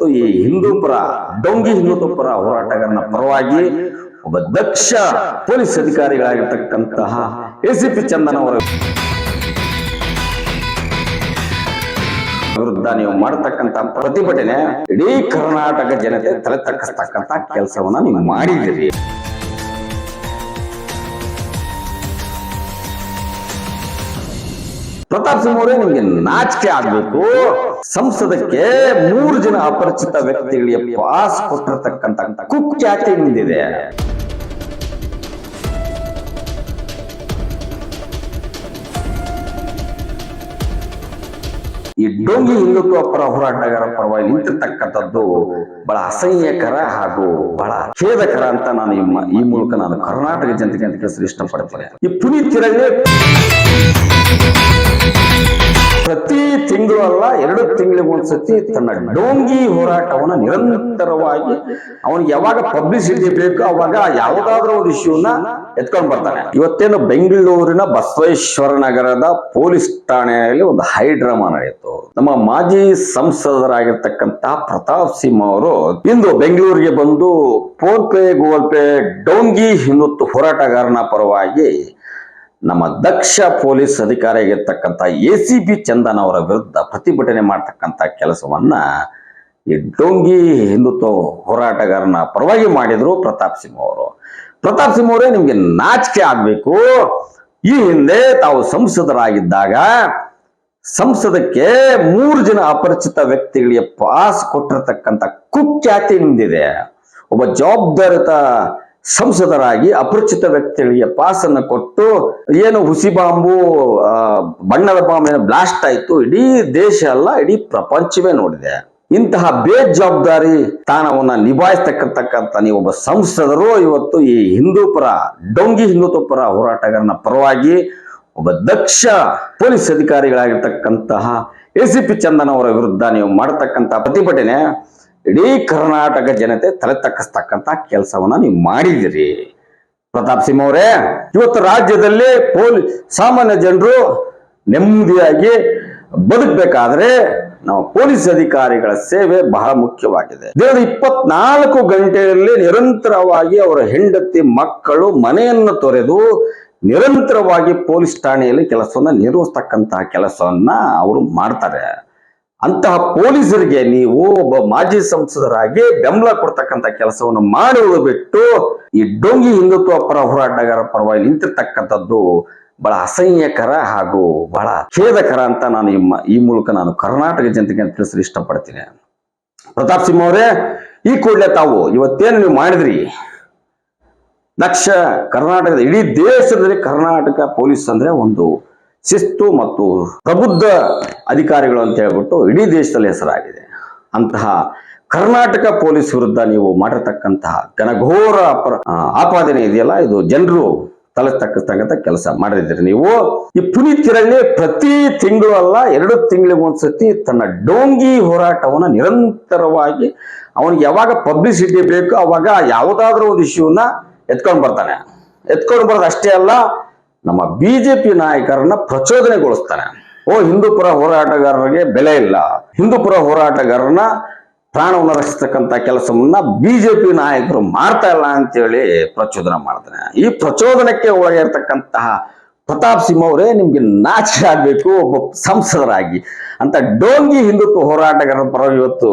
ಇವತ್ತು ಈ ಹಿಂದೂಪರ ಡೊಂಗಿ ಹಿಂದೂ ಪರ ಹೋರಾಟಗಾರನ ಪರವಾಗಿ ಒಬ್ಬ ದಕ್ಷ ಪೊಲೀಸ್ ಅಧಿಕಾರಿಗಳಾಗಿರ್ತಕ್ಕಂತಹ ಎಸಿಪಿ ಚಂದನ್ ಅವರ ವಿರುದ್ಧ ನೀವು ಮಾಡತಕ್ಕಂತ ಪ್ರತಿಭಟನೆ ಇಡೀ ಕರ್ನಾಟಕ ಜನತೆ ತಲೆ ತಗ್ಗಿಸ್ತಕ್ಕಂತ ಕೆಲಸವನ್ನ ನೀವು ಮಾಡಿದ್ದೀರಿ. ಪ್ರತಾಪ್ ಸಿಂಹ ಅವರೇ ನಿಮ್ಗೆ ನಾಚಿಕೆ ಆಗ್ಬೇಕು. ಸಂಸದಕ್ಕೆ ಮೂರು ಜನ ಅಪರಿಚಿತ ವ್ಯಕ್ತಿಗಳಿಗೆ ಪಾಸ್ ಕೊಟ್ಟಿರ್ತಕ್ಕಂತ ಕುಖ್ಯಾತಿ ನಿಂದಿದೆ. ಈ ಡೋಂಗಿ ಹಿಂದುತ್ವ ಪರ ಹೋರಾಟಗಾರ ಪರವಾಗಿ ನಿಂತಿರ್ತಕ್ಕಂಥದ್ದು ಬಹಳ ಅಸಹ್ಯಕರ ಹಾಗೂ ಬಹಳ ಖೇದಕರ ಅಂತ ನಾನು ಈ ಮೂಲಕ ನಾನು ಕರ್ನಾಟಕ ಜನತೆಗೆ ಅಂತ ತಿಳಿಸಲು ಇಷ್ಟಪಡ್ತೇನೆ. ಈ ಪುನೀತ್ ಪ್ರತಿ ತಿಂಗಳು ಅಲ್ಲ ಎರಡು ತಿಂಗಳಿಗೆ ಒಂದ್ಸತಿ ತನ್ನ ಡೋಂಗಿ ಹೋರಾಟವನ್ನು ನಿರಂತರವಾಗಿ ಅವನಿಗೆ ಯಾವಾಗ ಪಬ್ಲಿಸಿಟಿ ಬೇಕು ಅವಾಗ ಯಾವುದಾದ್ರೂ ಒಂದು ಇಶ್ಯೂನ ಎತ್ಕೊಂಡು ಬರ್ತಾನೆ. ಇವತ್ತೇನು ಬೆಂಗಳೂರಿನ ಬಸವೇಶ್ವರ ನಗರದ ಪೊಲೀಸ್ ಠಾಣೆಯಲ್ಲಿ ಒಂದು ಹೈ ಡ್ರಾಮಾ ನಡೆಯಿತು. ನಮ್ಮ ಮಾಜಿ ಸಂಸದರಾಗಿರ್ತಕ್ಕಂತ ಪ್ರತಾಪ್ ಸಿಂಹ ಅವರು ಇಂದು ಬೆಂಗಳೂರಿಗೆ ಬಂದು ಫೋನ್ ಪೇ, ಗೂಗಲ್ ಪೇ, ಡೋಂಗಿ ಹಿಂದುತ್ವ ಹೋರಾಟಗಾರನ ಪರವಾಗಿ ನಮ್ಮ ದಕ್ಷ ಪೊಲೀಸ್ ಅಧಿಕಾರಿಯಾಗಿರ್ತಕ್ಕಂಥ ಎ ಸಿ ಬಿ ಚಂದನ್ ಅವರ ವಿರುದ್ಧ ಪ್ರತಿಭಟನೆ ಮಾಡ್ತಕ್ಕಂಥ ಕೆಲಸವನ್ನ ಈ ಡೊಂಗಿ ಹಿಂದುತ್ವ ಹೋರಾಟಗಾರನ ಪರವಾಗಿ ಮಾಡಿದ್ರು ಪ್ರತಾಪ್ ಸಿಂಹ ಅವರು. ಪ್ರತಾಪ್ ಸಿಂಹ ಅವರೇ ನಿಮ್ಗೆ ನಾಚಿಕೆ ಆಗ್ಬೇಕು. ಈ ಹಿಂದೆ ತಾವು ಸಂಸದರಾಗಿದ್ದಾಗ ಸಂಸದಕ್ಕೆ ಮೂರು ಜನ ಅಪರಿಚಿತ ವ್ಯಕ್ತಿಗಳಿಗೆ ಪಾಸ್ ಕೊಟ್ಟಿರ್ತಕ್ಕಂಥ ಕುಖ್ಯಾತಿ ನಿಂದಿದೆ ಒಬ್ಬ ಜವಾಬ್ದಾರಿತ ಸಂಸದರಾಗಿ ಅಪರಿಚಿತ ವ್ಯಕ್ತಿಗಳಿಗೆ ಪಾಸ್ ಅನ್ನು ಕೊಟ್ಟು ಏನು ಹುಸಿ ಬಾಂಬು ಬಣ್ಣದ ಬಾಂಬ್ ಏನು ಬ್ಲಾಸ್ಟ್ ಆಯ್ತು, ಇಡೀ ದೇಶ ಅಲ್ಲ ಇಡೀ ಪ್ರಪಂಚವೇ ನೋಡಿದೆ. ಇಂತಹ ಬೇಜವಾಬ್ದಾರಿ ಸ್ಥಾನವನ್ನ ನಿಭಾಯಿಸ್ತಕ್ಕಂತಕ್ಕಂಥ ನೀವು ಒಬ್ಬ ಸಂಸದರು, ಇವತ್ತು ಈ ಹಿಂದೂ ಪರ, ಡೊಂಗಿ ಹಿಂದುತ್ವ ಪರ ಹೋರಾಟಗಾರನ ಪರವಾಗಿ ಒಬ್ಬ ದಕ್ಷ ಪೊಲೀಸ್ ಅಧಿಕಾರಿಗಳಾಗಿರ್ತಕ್ಕಂತಹ ಎ ಸಿ ಪಿ ಚಂದನ್ ಅವರ ವಿರುದ್ಧ ನೀವು ಮಾಡತಕ್ಕಂತಹ ಪ್ರತಿಭಟನೆ ಇಡೀ ಕರ್ನಾಟಕ ಜನತೆ ತಲೆ ತಕ್ಕಿಸ್ತಕ್ಕಂತ ಕೆಲಸವನ್ನ ನೀವು ಮಾಡಿದಿರಿ ಪ್ರತಾಪ್ ಸಿಂಹ ಅವರೇ, ಇವತ್ತು ರಾಜ್ಯದಲ್ಲಿ ಪೊಲೀಸ್ ಸಾಮಾನ್ಯ ಜನರು ನೆಮ್ಮದಿಯಾಗಿ ಬದುಕಬೇಕಾದ್ರೆ ನಾವು ಪೊಲೀಸ್ ಅಧಿಕಾರಿಗಳ ಸೇವೆ ಬಹಳ ಮುಖ್ಯವಾಗಿದೆ. ದಿನದ ಇಪ್ಪತ್ನಾಲ್ಕು ಗಂಟೆಯಲ್ಲಿ ನಿರಂತರವಾಗಿ ಅವರ ಹೆಂಡತಿ, ಮಕ್ಕಳು ಮನೆಯನ್ನು ತೊರೆದು ನಿರಂತರವಾಗಿ ಪೊಲೀಸ್ ಠಾಣೆಯಲ್ಲಿ ಕೆಲಸವನ್ನ ನಿರ್ವಹಿಸ್ತಕ್ಕಂತಹ ಕೆಲಸವನ್ನ ಅವರು ಮಾಡ್ತಾರೆ. ಅಂತಹ ಪೊಲೀಸರಿಗೆ ನೀವು ಒಬ್ಬ ಮಾಜಿ ಸಂಸದರಾಗಿ ಬೆಂಬಲ ಕೊಡ್ತಕ್ಕಂಥ ಕೆಲಸವನ್ನು ಮಾಡುವುದು ಬಿಟ್ಟು ಈ ಡೊಂಗಿ ಹಿಂದುತ್ವ ಪರ ಹೋರಾಟಗಾರ ಪರವಾಗಿ ನಿಂತಿರ್ತಕ್ಕಂಥದ್ದು ಬಹಳ ಅಸಹ್ಯಕರ ಹಾಗೂ ಬಹಳ ಖೇದಕರ ಅಂತ ನಾನು ಈ ಮೂಲಕ ನಾನು ಕರ್ನಾಟಕ ಜನತೆಗೆ ತಿಳಿಸಲು ಇಷ್ಟಪಡ್ತೀನಿ. ಪ್ರತಾಪ್ ಸಿಂಹ ಅವರೇ, ಈ ಕೂಡಲೇ ತಾವು ಇವತ್ತೇನು ನೀವು ಮಾಡಿದ್ರಿ? ದಕ್ಷ ಕರ್ನಾಟಕದ ಇಡೀ ದೇಶದಲ್ಲಿ ಕರ್ನಾಟಕ ಪೊಲೀಸ್ ಅಂದ್ರೆ ಒಂದು ಶಿಸ್ತು ಮತ್ತು ಪ್ರಬುದ್ಧ ಅಧಿಕಾರಿಗಳು ಅಂತ ಹೇಳ್ಬಿಟ್ಟು ಇಡೀ ದೇಶದಲ್ಲಿ ಹೆಸರಾಗಿದೆ. ಅಂತಹ ಕರ್ನಾಟಕ ಪೊಲೀಸ್ ವಿರುದ್ಧ ನೀವು ಮಾಡಿರ್ತಕ್ಕಂತಹ ಘನಘೋರ ಆಪಾದನೆ ಇದೆಯಲ್ಲ? ಇದು ಜನರು ತಲೆ ತಕ್ಕಂತ ಕೆಲಸ ಮಾಡಿದ್ರಿ ನೀವು. ಈ ಪುನೀತ್ ಕಿರಣ್ಯ ಪ್ರತಿ ತಿಂಗಳು ಅಲ್ಲ, ಎರಡು ತಿಂಗಳಿಗೆ ಒಂದ್ಸತಿ ತನ್ನ ಡೋಂಗಿ ಹೋರಾಟವನ್ನ ನಿರಂತರವಾಗಿ ಅವನಿಗೆ ಯಾವಾಗ ಪಬ್ಲಿಸಿಟಿ ಬೇಕು, ಅವಾಗ ಯಾವುದಾದ್ರೂ ಒಂದು ಇಶ್ಯೂನ ಎತ್ಕೊಂಡು ಬರ್ತಾನೆ. ಎತ್ಕೊಂಡು ಬರೋದು ಅಷ್ಟೇ ಅಲ್ಲ ನಮ್ಮ ಬಿಜೆಪಿ ನಾಯಕರನ್ನ ಪ್ರಚೋದನೆಗೊಳಿಸ್ತಾನೆ. ಓ ಹಿಂದೂಪುರ ಹೋರಾಟಗಾರರಿಗೆ ಬೆಲೆ ಇಲ್ಲ. ಹಿಂದೂಪುರ ಹೋರಾಟಗಾರನ ಪ್ರಾಣವನ್ನು ರಕ್ಷಿಸ್ತಕ್ಕಂಥ ಕೆಲಸವನ್ನ ಬಿಜೆಪಿ ನಾಯಕರು ಮಾಡ್ತಾ ಇಲ್ಲ ಅಂತೇಳಿ ಪ್ರಚೋದನೆ ಮಾಡ್ತಾನೆ. ಈ ಪ್ರಚೋದನಕ್ಕೆ ಒಳಗಿರ್ತಕ್ಕಂತಹ ಪ್ರತಾಪ್ ಸಿಂಹ ಅವರೇ ನಿಮ್ಗೆ ನಾಚಿಕೆ ಆಗ್ಬೇಕು, ಒಬ್ಬ ಸಂಸದರಾಗಿ. ಅಂತ ಡೋಂಗಿ ಹಿಂದುತ್ವ ಹೋರಾಟಗಾರರ ಪರ ಇವತ್ತು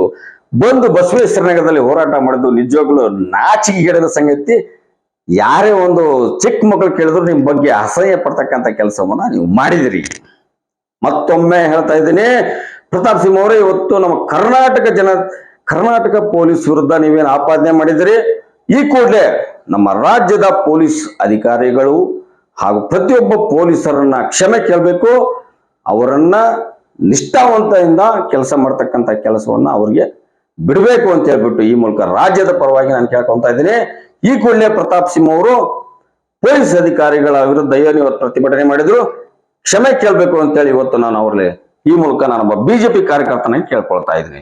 ಬಂದು ಬಸವೇಶ್ವರ ನಗರದಲ್ಲಿ ಹೋರಾಟ ಮಾಡಿದ್ದು ನಿಜವಾಗ್ಲೂ ಹಿಡಿದ ಸಂಗತಿ. ಯಾರೇ ಒಂದು ಚಿಕ್ಕ ಮಕ್ಕಳು ಕೇಳಿದ್ರು ನಿಮ್ಮ ಬಗ್ಗೆ ಅಸಹ್ಯ ಪಡ್ತಕ್ಕಂಥ ಕೆಲಸವನ್ನ ನೀವು ಮಾಡಿದಿರಿ. ಮತ್ತೊಮ್ಮೆ ಹೇಳ್ತಾ ಇದ್ದೀನಿ, ಪ್ರತಾಪ್ ಸಿಂಹ ಅವರೇ, ಇವತ್ತು ನಮ್ಮ ಕರ್ನಾಟಕ ಜನ, ಕರ್ನಾಟಕ ಪೊಲೀಸ್ ವಿರುದ್ಧ ನೀವೇನು ಆಪಾದನೆ ಮಾಡಿದಿರಿ? ಈ ಕೂಡಲೇ ನಮ್ಮ ರಾಜ್ಯದ ಪೊಲೀಸ್ ಅಧಿಕಾರಿಗಳು ಹಾಗೂ ಪ್ರತಿಯೊಬ್ಬ ಪೊಲೀಸರನ್ನ ಕ್ಷಮೆ ಕೇಳಬೇಕು. ಅವರನ್ನ ನಿಷ್ಠಾವಂತದಿಂದ ಕೆಲಸ ಮಾಡ್ತಕ್ಕಂಥ ಕೆಲಸವನ್ನ ಅವ್ರಿಗೆ ಬಿಡಬೇಕು ಅಂತ ಹೇಳ್ಬಿಟ್ಟು ಈ ಮೂಲಕ ರಾಜ್ಯದ ಪರವಾಗಿ ನಾನು ಕೇಳ್ಕೊಂತ ಇದ್ದೀನಿ. ಈ ಕೂಡಲೇ ಪ್ರತಾಪ್ ಸಿಂಹ ಅವರು ಪೊಲೀಸ್ ಅಧಿಕಾರಿಗಳ ವಿರುದ್ಧ ಏನು ಇವತ್ತು ಪ್ರತಿಭಟನೆ ಮಾಡಿದ್ರು? ಕ್ಷಮೆ ಕೇಳಬೇಕು ಅಂತೇಳಿ ಇವತ್ತು ನಾನು ಅವ್ರಲ್ಲಿ ಈ ಮೂಲಕ ನಾನೊಬ್ಬ ಬಿಜೆಪಿ ಕಾರ್ಯಕರ್ತನಾಗಿ ಕೇಳ್ಕೊಳ್ತಾ ಇದ್ದೀನಿ.